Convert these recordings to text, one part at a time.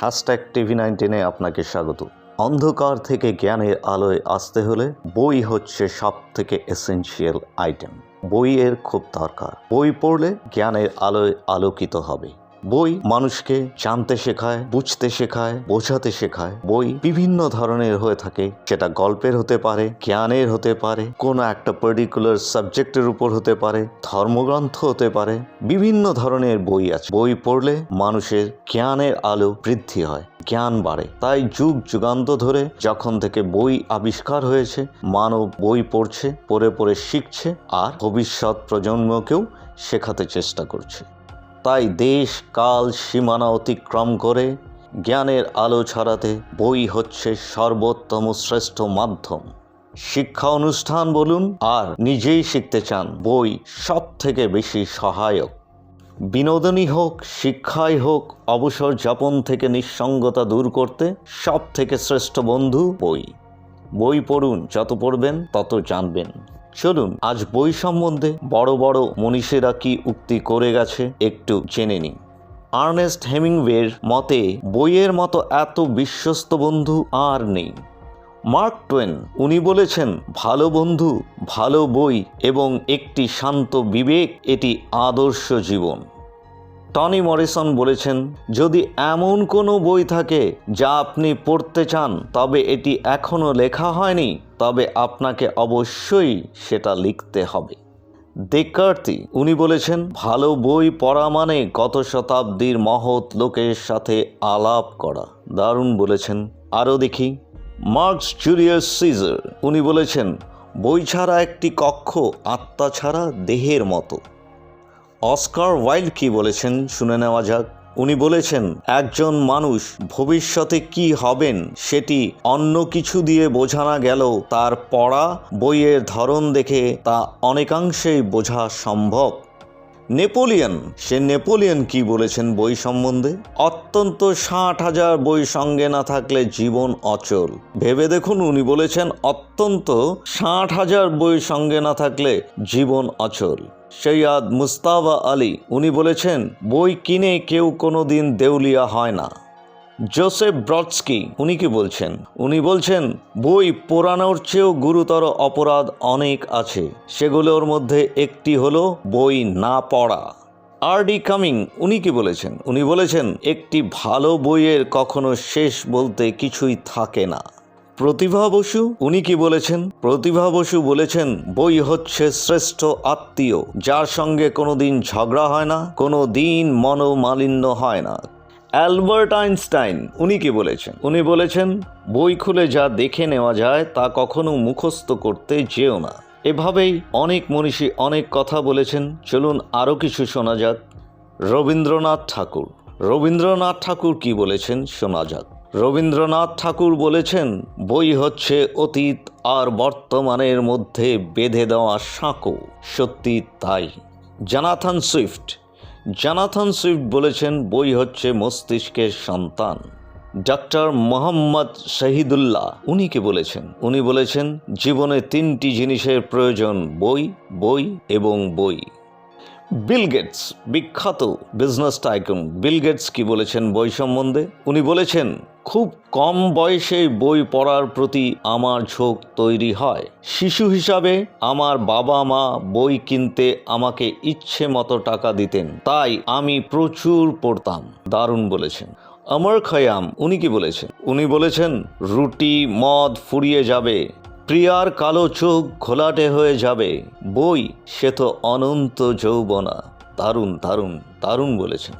Hashtag TV নাইনটিনে আপনাকে স্বাগত। অন্ধকার থেকে জ্ঞানের আলোয় আসতে হলে বই হচ্ছে সব থেকে এসেন্সিয়াল আইটেম বইয়ের খুব দরকার। বই পড়লে জ্ঞানের আলোয় আলোকিত হবে। বই মানুষকে জানতে শেখায়, বুঝতে শেখায়, বোঝাতে শেখায়। বই বিভিন্ন ধরনের হয়ে থাকে। সেটা গল্পের হতে পারে, জ্ঞানের হতে পারে, কোনো একটা পার্টিকুলার সাবজেক্টের উপর হতে পারে, ধর্মগ্রন্থ হতে পারে। বিভিন্ন ধরনের বই আছে। বই পড়লে মানুষের জ্ঞানের আলো বৃদ্ধি হয়, জ্ঞান বাড়ে। তাই যুগ যুগান্ত ধরে যখন থেকে বই আবিষ্কার হয়েছে, মানব বই পড়ছে, পড়ে পড়ে শিখছে আর ভবিষ্যৎ প্রজন্মকেও শেখাতে চেষ্টা করছে। তাই দেশ কাল সীমানা অতিক্রম করে জ্ঞানের আলো ছড়াতে বই হচ্ছে সর্বোত্তম শ্রেষ্ঠ মাধ্যম। শিক্ষা অনুষ্ঠান বলুন, আর নিজেই শিখতে চান বই সব থেকে বেশি সহায়ক। বিনোদনী হোক, শিক্ষাই হোক, অবসর যাপন থেকে নিঃসঙ্গতা দূর করতে সব থেকে শ্রেষ্ঠ বন্ধু বই। বই পড়ুন, যত পড়বেন, তত জানবেন। চলুন, আজ বই সম্বন্ধে বড় বড় মনীষীরা কি উক্তি করে গেছে একটু জেনে নিন আর্নেস্ট হেমিংওয়ের মতে, বইয়ের মতো এত বিশ্বস্ত বন্ধু আর নেই। মার্ক টোয়েন, উনি বলেছেন, ভালো বন্ধু, ভালো বই এবং একটি শান্ত বিবেক, এটি আদর্শ জীবন। টনি মরিসন বলেছেন, যদি এমন কোনো বই থাকে যা আপনি পড়তে চান, তবে এটি এখনও লেখা হয়নি তবে আপনাকে অবশ্যই সেটা লিখতে হবে। দেকার্তি উনি বলেছেন, ভালো বই পড়া মানে গত শতাব্দীর মহৎ লোকের সাথে আলাপ করা। দারুণ বলেছেন। আরও দেখি, মার্কস জুলিয়াস সিজার, উনি বলেছেন, বই ছাড়া একটি কক্ষ আত্মা ছাড়া দেহের মতো। অস্কার ওয়াইল্ড কি বলেছেন, শুনে নেওয়া যাক। উনি বলেছেন, একজন মানুষ ভবিষ্যতে কি হবেন সেটি অন্য কিছু দিয়ে বোঝানো গেলেও তার পড়া, বইয়ের ধরন দেখে তা অনেকাংশেই বোঝা সম্ভব। নেপোলিয়ন, সে নেপোলিয়ন কি বলেছেন বই সম্বন্ধে? অত্যন্ত ষাট হাজার বই সঙ্গে না থাকলে জীবন অচল। ভেবে দেখুন, উনি বলেছেন, অত্যন্ত ষাট হাজার বই সঙ্গে না থাকলে জীবন অচল। সৈয়াদ মুস্তাবা আলী, উনি বলেছেন, বই কিনে কেউ কোনো দিন দেউলিয়া হয় না। জোসেফ ব্রডস্কি, উনি কি বলছেন? উনি বলছেন, বই পোড়ানোর চেয়েও গুরুতর অপরাধ অনেক আছে। সেগুলোর মধ্যে একটি হলো বই না পড়া। আর ডি কামিং, উনি কি বলেছেন? উনি বলেছেন, একটি ভালো বইয়ের কখনো শেষ বলতে কিছুই থাকে না। প্রতিভা বসু, উনি কি বলেছেন? প্রতিভা বসু বলেছেন, বই হচ্ছে শ্রেষ্ঠ আত্মীয়, যার সঙ্গে কোনোদিন ঝগড়া হয় না কোনো দিন মনোমালিন্য হয় না। অ্যালবার্ট আইনস্টাইন, উনি কি বলেছেন? উনি বলেছেন, বই খুলে যা দেখে নেওয়া যায়, তা কখনো মুখস্থ করতে যেও না। এভাবেই অনেক মনীষী অনেক কথা বলেছেন। চলুন আরও কিছু শোনা যাক। রবীন্দ্রনাথ ঠাকুর রবীন্দ্রনাথ ঠাকুর কি বলেছেন, শোনা যাক। রবীন্দ্রনাথ ঠাকুর বলেছেন, বই হচ্ছে অতীত আর বর্তমানের মধ্যে বেঁধে দেওয়া সাঁকো। সত্যি তাই। জানাথান সুইফট। জানাথান সুইফট বলেছেন, বই হচ্ছে মস্তিষ্কের সন্তান। ডক্টর মোহাম্মদ শহীদুল্লাহ উনি কি বলেছেন, উনি বলেছেন, জীবনে তিনটি জিনিসের প্রয়োজন, বই বই এবং বই। বিল গেটস, বিখ্যাত বিজনেস টাইকুন বিল গেটস কি বলেছেন বই সম্বন্ধে উনি বলেছেন, খুব কম বয়সে বই পড়ার প্রতি আমার ঝোঁক তৈরি হয়। শিশু হিসাবে আমার বাবা মা বই কিনতে আমাকে ইচ্ছে মতো টাকা দিতেন। তাই আমি প্রচুর পড়তাম। দারুণ বলেছেন। অমর খয়াম, উনি কি বলেছেন? উনি বলেছেন, রুটি, মদ ফুরিয়ে যাবে প্রিয়ার কালো চোখ ঘোলাটে হয়ে যাবে। বই, সে তো অনন্ত যৌবনা। দারুণ দারুণ দারুণ বলেছেন।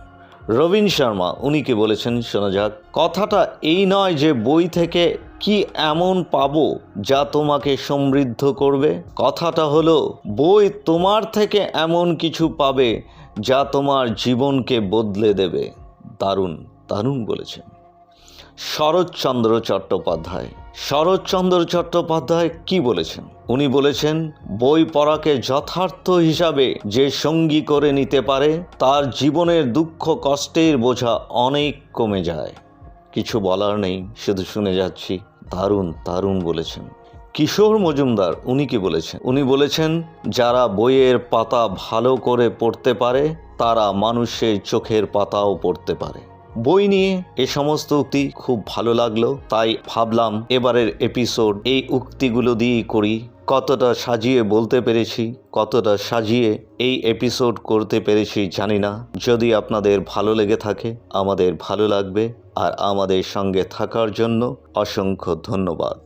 রবীন শর্মা, উনি কি বলেছেন শোনা যাক। কথাটা এই নয় যে বই থেকে কি এমন পাবো যা তোমাকে সমৃদ্ধ করবে। কথাটা হলো, বই তোমার থেকে এমন কিছু পাবে যা তোমার জীবনকে বদলে দেবে। দারুণ দারুণ বলেছেন। শরৎচন্দ্র চট্টোপাধ্যায়। শরৎচন্দ্র চট্টোপাধ্যায় কি বলেছেন? উনি বলেছেন, বই পড়াকে যথার্থ হিসাবে যে সঙ্গী করে নিতে পারে, তার জীবনের দুঃখ কষ্টের বোঝা অনেক কমে যায়। কিছু বলার নেই, শুধু শুনে যাচ্ছি। দারুণ দারুণ বলেছেন। কিশোর মজুমদার, উনি কি বলেছেন? উনি বলেছেন, যারা বইয়ের পাতা ভালো করে পড়তে পারে, তারা মানুষের চোখের পাতাও পড়তে পারে। বই নিয়ে এ সমস্ত উক্তি খুব ভালো লাগল, তাই ভাবলাম এবারের এপিসোড এই উক্তিগুলো দিয়েই করি। কতটা সাজিয়ে বলতে পেরেছি, কতটা সাজিয়ে এই এপিসোড করতে পেরেছি জানি না। যদি আপনাদের ভালো লেগে থাকে, আমাদের ভালো লাগবে। আর আমাদের সঙ্গে থাকার জন্য অসংখ্য ধন্যবাদ।